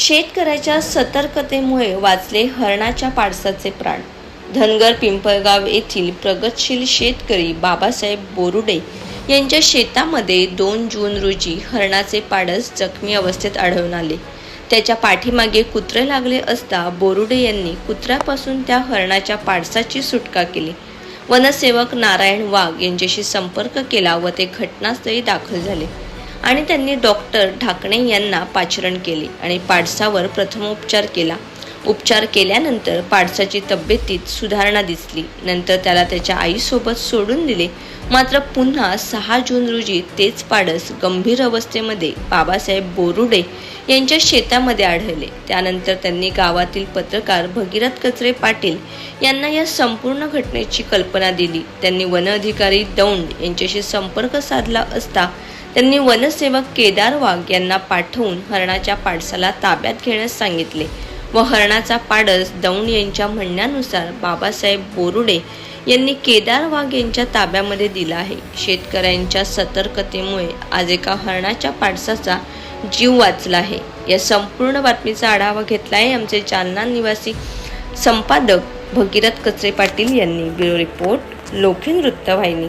शेतकऱ्याच्या सतर्कतेमुळे वाचले हरणाच्या पाडसाचे प्राण. धनगर पिंपळगाव येथील प्रगतशील शेतकरी बाबासाहेब बोरुडे यांच्या शेतामध्ये दोन जून रोजी हरणाचे पाडस जखमी अवस्थेत आढळून आले. त्याच्या पाठीमागे कुत्रे लागले असता बोरुडे यांनी कुत्र्यापासून त्या हरणाच्या पाडसाची सुटका केली. वनसेवक नारायण वाघ यांच्याशी संपर्क केला व ते घटनास्थळी दाखल झाले. आणि त्यांनी डॉक्टर ढाकणे यांना पाचरण केले आणि पाडसावर प्रथमोपचार केला. उपचार केल्यानंतर पाडसाची तब्येतीत सुधारणा दिसली. नंतर त्याला त्याच्या आईसोबत सोडून दिले. मात्र पुन्हा सहा जून रोजी तेच पाडस गंभीर अवस्थेमध्ये बाबासाहेब बोरुडे यांच्या शेतामध्ये आढळले. त्यानंतर त्यांनी गावातील पत्रकार भगीरथ कचरे पाटील यांना या संपूर्ण घटनेची कल्पना दिली. त्यांनी वन अधिकारी दौंड यांच्याशी संपर्क साधला असता त्यांनी वनसेवक केदार वाघ यांना पाठवून हरणाच्या पाडसाला ताब्यात घेण्यास सांगितले व हरणाचा पाडस दौंड यांच्या म्हणण्यानुसार बाबासाहेब बोरुडे यांनी केदार वाघ यांच्या ताब्यामध्ये दिला आहे. शेतकऱ्यांच्या सतर्कतेमुळे आज एका हरणाच्या पाडसाचा जीव वाचला आहे. या संपूर्ण बातमीचा आढावा घेतला आहे आमचे जालना निवासी संपादक भगीरथ कचरे पाटील यांनी. ब्युरो रिपोर्ट लोखीन वृत्तवाहिनी